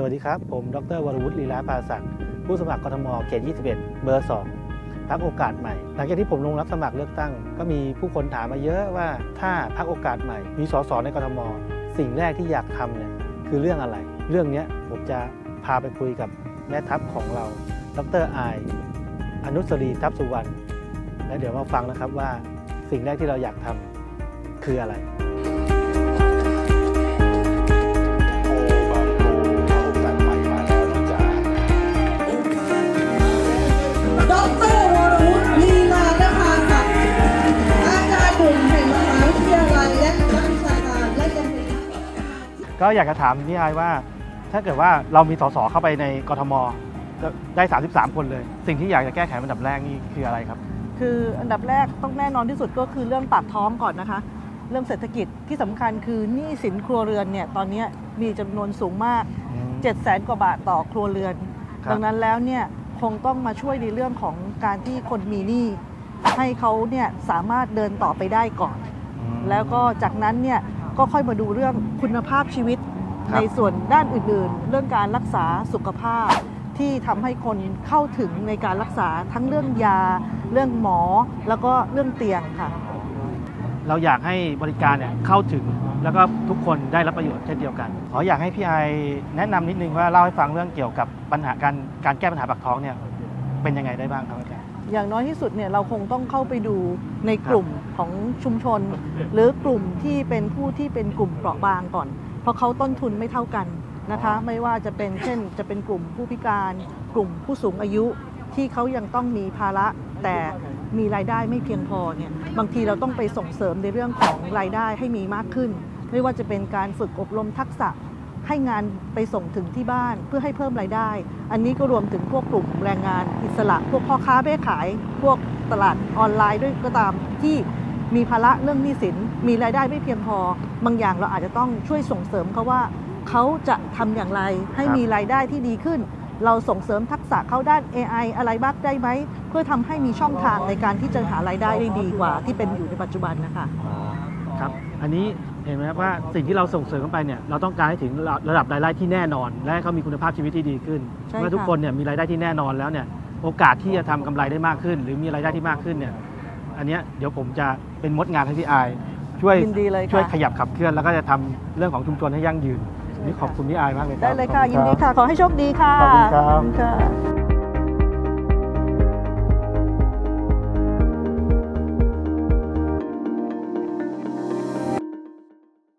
สวัสดีครับ ผม ดร วรวุฒิลีลาภาศักดิ์ผู้สมัครกทมเขต 21 เบอร์ 2 พักโอกาสใหม่ หลังจากที่ผมลงรับสมัครเลือกตั้ง ก็มีผู้คนถามมาเยอะว่าถ้าพักโอกาสใหม่ มีสสในกทม สิ่งแรกที่อยากทำเนี่ยคือเรื่องอะไร เรื่องนี้ผมจะพาไปคุยกับแม่ทัพของเรา ดรไออนุสรีทัพสุวรรณและเดี๋ยวมาฟังนะครับว่าสิ่งแรกที่เราอยากทำคืออะไร ก็อยากจะถามพี่ไอายว่า ถ้าเกิดว่าเรามีสสเข้าไปในกทมได้ 33 คนเลย สิ่งที่อยากจะแก้ไขเป็นอันดับแรกนี่คืออะไรครับ คืออันดับแรกต้องแน่นอนที่สุดก็คือเรื่องปากท้องก่อนนะคะ เรื่องเศรษฐกิจที่สำคัญคือหนี้สินครัวเรือนเนี่ยตอนนี้มีจำนวนสูงมาก7 0 0แสนกว่าบาทต่อครัวเรือนครับดังนั้นแล้วเนี่ยคงต้องมาช่วยในเรื่องของการที่คนมีหนี้ให้เขาเนี่ยสามารถเดินต่อไปได้ก่อน แล้วก็จากนั้นเนี่ย ก็ค่อยมาดูเรื่องคุณภาพชีวิต ครับ ในส่วนด้านอื่นๆ เรื่องการรักษาสุขภาพ ที่ทำให้คนเข้าถึงในการรักษาทั้งเรื่องยา เรื่องหมอแล้วก็เรื่องเตียงค่ะ เราอยากให้บริการเนี่ยเข้าถึงแล้วก็ทุกคนได้รับประโยชน์เช่นเดียวกันขออยากให้พี่ไอแนะนำนิดนึงว่าเล่าให้ฟังเรื่องเกี่ยวกับปัญหาการการแก้ปัญหาปากท้องเนี่ยเป็นยังไงได้บ้างครับอาจารย์ อย่างน้อยที่สุดเนี่ยเราคงต้องเข้าไปดูในกลุ่มของชุมชน หรือกลุ่มที่เป็นผู้ที่เป็นกลุ่มเปราะบางก่อน เพราะเขาต้นทุนไม่เท่ากันนะคะ ไม่ว่าจะเป็นเช่น จะเป็นกลุ่มผู้พิการ กลุ่มผู้สูงอายุที่เขายังต้องมีภาระแต่มีรายได้ไม่เพียงพอเนี่ยบางทีเราต้องไปส่งเสริมในเรื่องของรายได้ให้มีมากขึ้น ไม่ว่าจะเป็นการฝึกอบรมทักษะ ให้งานไปส่งถึงที่บ้านเพื่อให้เพิ่มรายได้ อันนี้ก็รวมถึงพวกกลุ่มแรงงานอิสระ พวกพ่อค้าเบ้ขาย พวกตลาดออนไลน์ด้วยก็ตามที่มีภาระเรื่องหนี้สิน มีรายได้ไม่เพียงพอ บางอย่างเราอาจจะต้องช่วยส่งเสริมเขาว่าเขาจะทำอย่างไรให้มีรายได้ที่ดีขึ้น เราส่งเสริมทักษะเขาด้าน AI อะไรบ้างได้ไหม เพื่อทำให้มีช่องทางในการที่จะหารายได้ได้ดีกว่า ที่เป็นอยู่ในปัจจุบันนะคะ ครับ อันนี้ เห็นไหมครับว่าสิ่งที่เราส่งเสริมเข้าไปเนี่ยเราต้องการให้ถึงระดับรายได้ที่แน่นอน และให้เขามีคุณภาพชีวิตที่ดีขึ้น ใช่เมื่อทุกค่ะคนเนี่ยมีรายได้ที่แน่นอนแล้วเนี่ยโอกาสที่จะทำกำไรได้มากขึ้น หรือมีรายได้ที่มากขึ้นเนี่ยอันเนี้ยเดี๋ยวผมจะเป็นมดงานให้พี่ไอายช่วยยินดีเลยช่วยค่ะขยับขับเคลื่อนแล้วก็จะทำเรื่องของชุมชนให้ยั่งยืนนี่ขอบคุณพี่ไอายมากเลยรับได้เลยค่ะ ขอบณยินดีรับค่ะ ขอให้โชคดีค่ะขอบคุณครับ ขอบคุณค่ะ